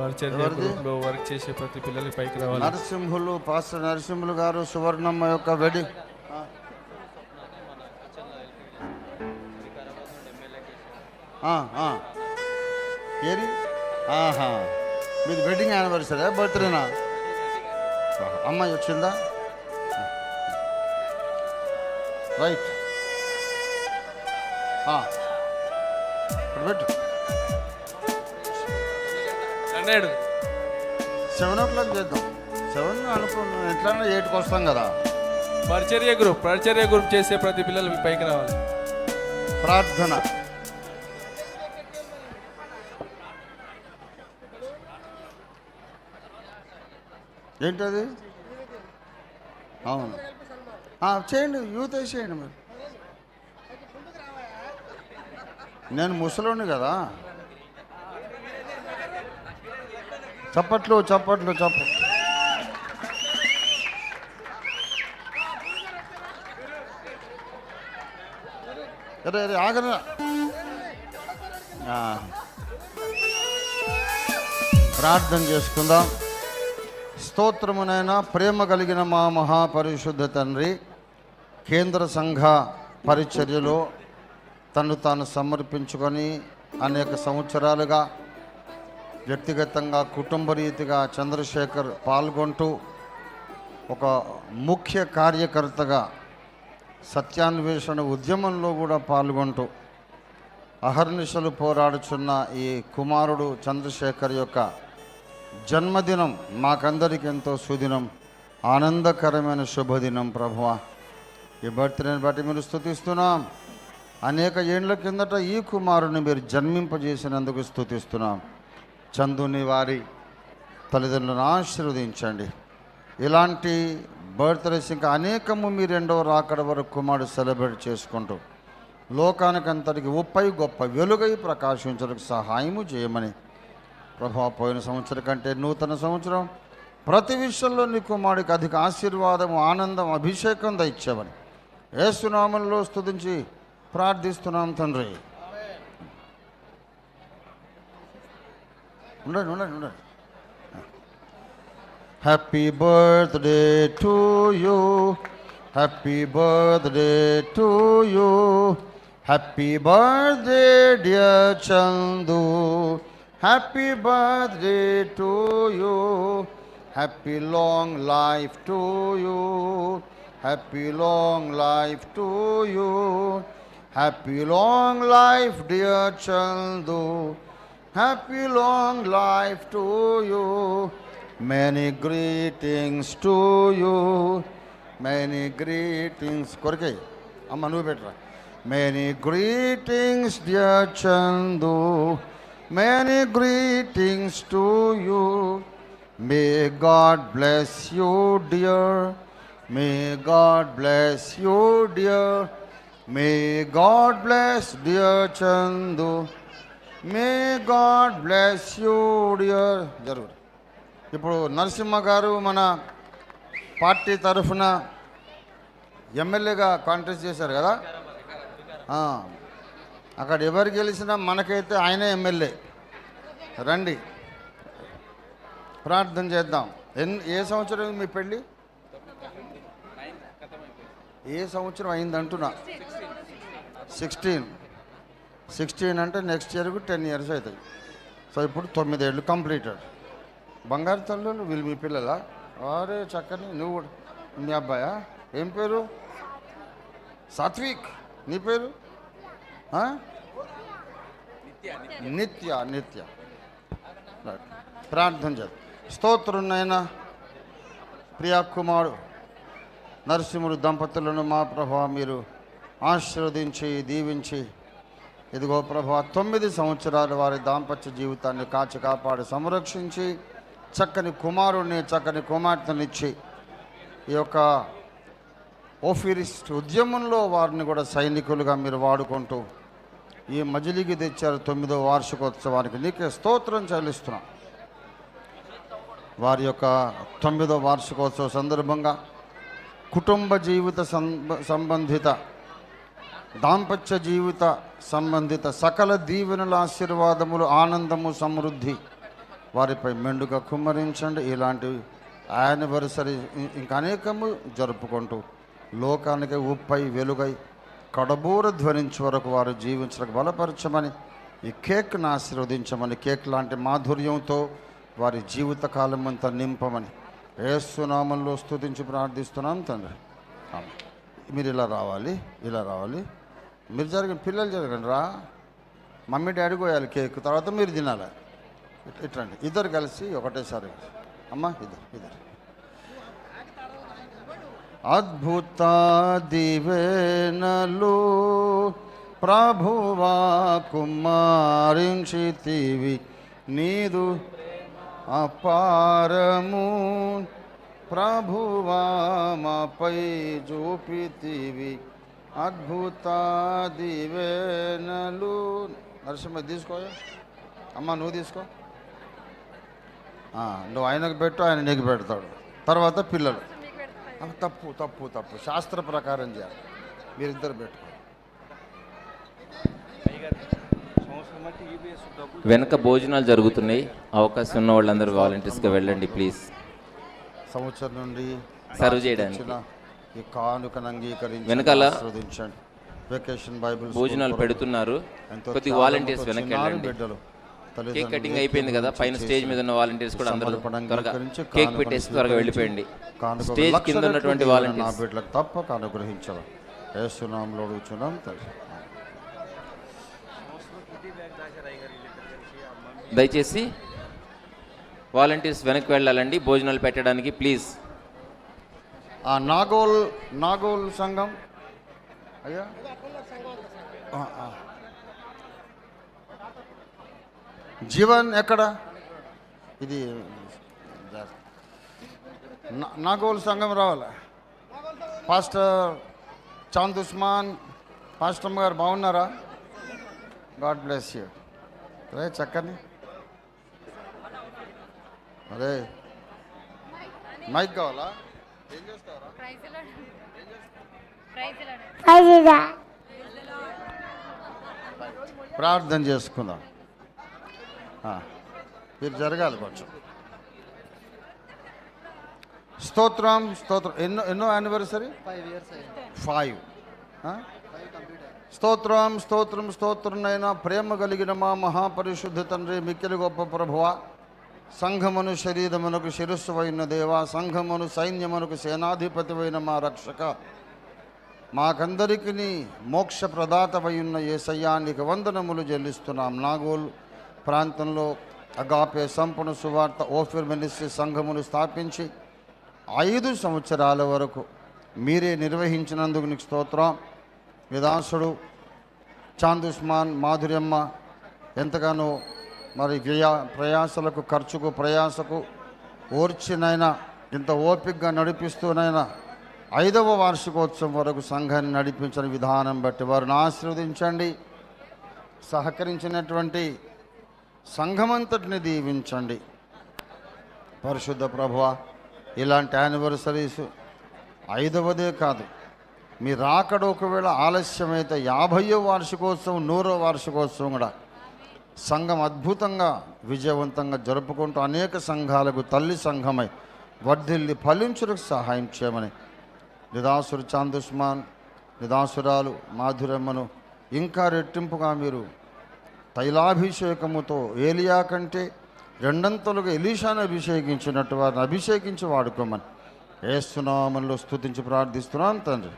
గ్రూప్లో వర్క్ చేసే ప్రతి పిల్లలకి పైకి రావాలి. నరసింహులు పాస్టర్ నరసింహులు గారు సువర్ణమ్మ యొక్క వెడి. ఏది? ఆహా. మీది వెడ్డింగ్ యానివర్సరీ బర్త్డేనా? అమ్మాయి వచ్చిందా? రైట్. పెట్టు. హండ్రెడ్ సెవెన్ ఓ క్లాక్ చేద్దాం. సెవెన్ అనుకున్నాం ఎట్లన్నా ఎయిట్కి వస్తాం కదా. పరిచర్య గ్రూప్ పరిచర్య గ్రూప్ చేసే ప్రతి పిల్లలు పైకి రావాలి. ప్రార్థన. ఏంటది? అవును. చేయండి యూత్ చేయండి మరి. నేను ముసలోని కదా. చప్పట్లు చప్పట్లు చప్పట్లు. అరే అరే ఆగరా. ప్రార్థన చేసుకుందాం. స్తోత్రమునైనా ప్రేమ కలిగిన మా మహాపరిశుద్ధ తండ్రి కేంద్ర సంఘ పరిచర్యలో తను తాను సమర్పించుకొని అనేక సంవత్సరాలుగా వ్యక్తిగతంగా కుటుంబ రీతిగా చంద్రశేఖర్ పాల్గొంటూ ఒక ముఖ్య కార్యకర్తగా సత్యాన్వేషణ ఉద్యమంలో కూడా పాల్గొంటూ అహర్నిశలు పోరాడుచున్న ఈ కుమారుడు చంద్రశేఖర్ యొక్క జన్మదినం మాకందరికి ఎంతో సుదినం ఆనందకరమైన శుభదినం ప్రభువ. ఈ బర్త్డేని బట్టి మీరు స్థుతిస్తున్నాం అనేక ఏండ్ల కిందట ఈ కుమారుని మీరు జన్మింపజేసినందుకు స్థుతిస్తున్నాం చందుని వారి తల్లిదండ్రులను ఆశీర్వదించండి. ఇలాంటి బర్త్డేస్ ఇంకా అనేకము మీ రెండవ రాకడ వరకు కుమారుడు సెలబ్రేట్ చేసుకుంటూ లోకానికంతటికి ఉప్పై గొప్ప వెలుగై ప్రకాశించడానికి సహాయము చేయమని ప్రభా పోయిన సంవత్సరం కంటే నూతన సంవత్సరం ప్రతి విషయంలో నీ కుమారుడికి అధిక ఆశీర్వాదం ఆనందం అభిషేకం దయచేవని ఏసునామంలో స్థుతించి ప్రార్థిస్తున్నాం తండ్రి. ఉండండి ఉండండి ఉండండి happy birthday to you happy birthday to you happy birthday dear Chandu happy birthday to you happy long life to you happy long life to you happy long life dear Chandu Happy long life to you. Many greetings to you. Many greetings. Korke, amma nu betra. Many greetings, dear Chandu. Many greetings to you. May God bless you, dear. May God bless you, dear. May God bless, dear Chandu. May God bless you dear జరుగు ఇప్పుడు నరసింహ గారు మన party తరఫున ఎమ్మెల్యేగా contest చేశారు కదా? అక్కడ ఎవరు గెలిచినా మనకైతే ఆయనే ఎమ్మెల్యే. రండి. ప్రార్థన చేద్దాం. ఎన్ ఏ సంవత్సరం మీ పెళ్ళి? ఏ సంవత్సరం అయింది అంటున్నా? సిక్స్టీన్ సిక్స్టీన్ అంటే నెక్స్ట్ ఇయర్కు టెన్ ఇయర్స్ అవుతాయి. సో ఇప్పుడు తొమ్మిదేళ్ళు కంప్లీటెడ్. బంగారు తల్లులు వీళ్ళు మీ పిల్లలా? వారే చక్కని నువ్వు కూడా. మీ అబ్బాయా? ఏం పేరు? సాత్విక్. నీ పేరు? నిత్య నిత్య. ప్రార్థన చేద్దాం. స్తోత్రం ప్రియా కుమారు నరసింహుడు దంపతులను మా ప్రభా మీరు ఆశీర్వదించి దీవించి ఇదిగో ప్రభు తొమ్మిది సంవత్సరాలు వారి దాంపత్య జీవితాన్ని కాచి కాపాడి సంరక్షించి చక్కని కుమారుణ్ణి చక్కని కుమార్తెనిచ్చి ఈ యొక్క ఓఫిరిస్ట్ ఉద్యమంలో వారిని కూడా సైనికులుగా మీరు వాడుకుంటూ ఈ మజిలికి తెచ్చారు తొమ్మిదో వార్షికోత్సవానికి. నీకే స్తోత్రం చెల్లిస్తున్నాం. వారి యొక్క తొమ్మిదో వార్షికోత్సవ సందర్భంగా కుటుంబ జీవిత సంబ- సంబంధిత దాంపత్య జీవిత సంబంధిత సకల దీవెనల ఆశీర్వాదములు ఆనందము సమృద్ధి వారిపై మెండుగా కుమ్మరించండి. ఇలాంటి యానివర్సరీ ఇంక ఇంకా అనేకము జరుపుకుంటూ లోకానికి ఉప్పై వెలుగై కడబూర ధ్వనించే వరకు వారు జీవించడానికి బలపరచమని ఈ కేక్ను ఆశీర్వదించమని కేక్ లాంటి మాధుర్యంతో వారి జీవితకాలం అంతా నింపమని ఏసునామంలో స్తుతించి ప్రార్థిస్తున్నాం తండ్రి. మీరు ఇలా రావాలి ఇలా రావాలి. మీరు జరగండి పిల్లలు జరగండి రా మమ్మీ డాడీ కోయాలి కేక్ తర్వాత మీరు తినాలి. ఇట్- ఇద్దరు కలిసి ఒకటేసారి అమ్మ ఇద్దరు ఇద్దరు. అద్భుత దివేనలు ప్రభువా కుమారించితివి. నీదు అపారము ప్రభువా మాపై చూపితివి. అద్భుత దివేనలు నరసింహ తీసుకో. అమ్మ నువ్వు తీసుకో. నువ్వు ఆయనకు పెట్టు ఆయన నీకు పెడతాడు. తర్వాత పిల్లలు. తప్పు తప్పు తప్పు. శాస్త్ర ప్రకారం చేయాలి. మీరిద్దరు పెట్టుకో వెనక భోజనాలు జరుగుతున్నాయి. అవకాశం ఉన్న వాళ్ళందరూ వాలంటీర్స్గా వెళ్ళండి ప్లీజ్ సంవత్సరం నుండి సర్వ్ చేయడానికి. ఈ కానుకను అంగీకరించి వెనకాల ఆశీర్వదించండి వెకేషన్ బైబిల్ భోజనాలు పెడుతున్నారు. కొద్ది వాలంటీర్స్ వెనక్కి బిడ్డలు కేక్ కటింగ్ అయిపోయింది కదా పైన స్టేజ్ మీద ఉన్న వాలంటీర్స్ కూడా అందరూ త్వరగా కేక్ పెట్టేసి త్వరగా వెళ్ళిపోయండి స్టేజ్ కింద ఉన్నటువంటి నా వాలంటీర్స్ బిడ్డలకు తప్పక అనుగ్రహించాలి అడుగుచున్నాం దయచేసి వాలంటీర్స్ వెనక్కి వెళ్ళాలండి. భోజనాలు పెట్టడానికి ప్లీజ్ ఆ నాగోల్ నాగోల్ సంఘం. అయ్యా. జీవన్ ఎక్కడ? ఇది నా- నాగోల్ సంఘం రావాలి? పాస్టర్ చాంద్ ఉస్మాన్ పాస్టర్ గారు బాగున్నారా? God bless you. రే చక్కని అరే. మైక్ కావాలా? ప్రార్థన చేసుకుందాం. ఆ, మీరు జరగాలి కొంచెం. స్తోత్రం స్తోత్రం. ఎన్నో ఎన్నో యానివర్సరీ ఫైవ్ ఇయర్స్ అయింది. స్తోత్రం స్తోత్రం స్తోత్రంనైనా ప్రేమ కలిగిన మా మహాపరిశుద్ధ తండ్రి మిక్కిలి గొప్ప ప్రభువ. సంఘమును శరీరమునకు శిరస్సు అయిన దేవా సంఘమును సైన్యమునకు సేనాధిపతివైన మా రక్షక. మాకందరికీ మోక్ష ప్రదాతవై ఉన్న ఏసయ్యానికి వందనములు చెల్లిస్తున్నాం. నాగోల్ ప్రాంతంలో అగాపే సంపూర్ణ సువార్త ఓఫిర్ మినిస్ట్రీ సంఘమును స్థాపించి ఐదు సంవత్సరాల వరకు మీరే నిర్వహించినందుకు నీకు స్తోత్రం. విదాసుడు చాందుస్మాన్ మాధుర్యమ్మ ఎంతగానో మరి వ్యయ ప్రయాసలకు ఖర్చుకు ప్రయాసకు ఓర్చినైనా ఇంత ఓపికగా నడిపిస్తూనైనా ఐదవ వార్షికోత్సవం వరకు సంఘాన్ని నడిపించిన విధానం బట్టి వారిని ఆశీర్వదించండి. సహకరించినటువంటి సంఘమంతటిని దీవించండి. పరిశుద్ధ ప్రభువ ఇలాంటి యానివర్సరీస్ ఐదవదే కాదు. మీ రాకడ ఒకవేళ ఆలస్యమైతే యాభయో వార్షికోత్సవం నూరో వార్షికోత్సవం కూడా సంఘం అద్భుతంగా విజయవంతంగా జరుపుకుంటూ అనేక సంఘాలకు తల్లి సంఘమై వర్ధిల్లి ఫలించుటకు సహాయం చేయమని నిదాసురు చాందుస్మాన్ నిదాసురాలు మాధురమ్మను ఇంకా రెట్టింపుగా మీరు తైలాభిషేకముతో ఏలియా కంటే రెండంతలుగా ఎలీషాను అభిషేకించినట్టు వారిని అభిషేకించి వాడుకోమని ఏస్తున్నామనిలో స్థుతించి ప్రార్థిస్తున్నాను తండ్రి.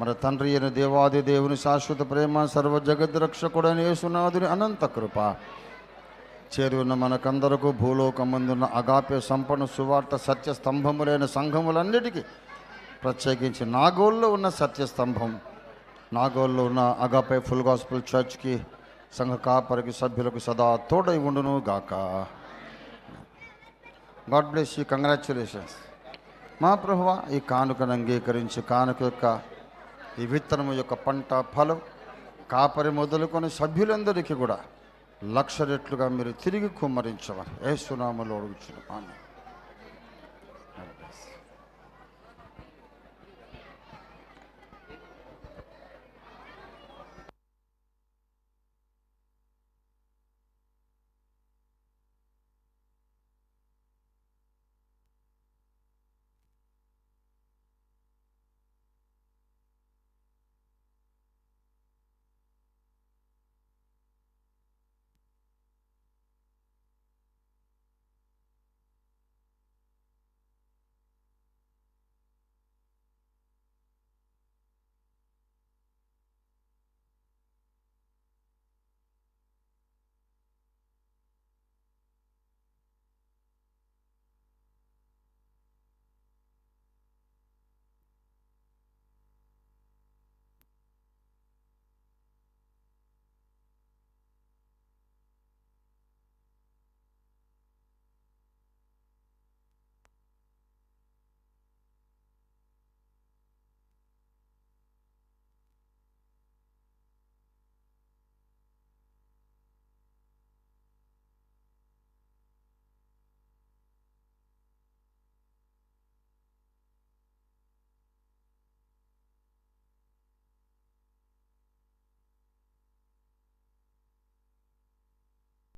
మన తండ్రి అయిన దేవాది దేవుని శాశ్వత ప్రేమ సర్వ జగద్ రక్షకుడైన యేసునాథుని అనంత కృప. చేరున్న మనకందరకు భూలోకమందున్న అగాపే సంపన్న సువార్త సత్య స్తంభములైన సంఘములన్నిటికీ ప్రత్యేకించి నాగోల్లో ఉన్న సత్య స్తంభం నాగోల్లో ఉన్న అగాపే ఫుల్ గాస్పుల్ చర్చ్కి సంఘ కాపరికి సభ్యులకు సదా తోడై ఉండును గాక. God bless you congratulations. మా ప్రభువ ఈ కానుకను అంగీకరించి కానుక యొక్క ఈ విత్తనము యొక్క పంట ఫలం కాపరి మొదలుకొని సభ్యులందరికీ కూడా లక్ష రెట్లుగా మీరు తిరిగి కుమ్మరించమని ఏ సునామలో అడుగుచున్నాను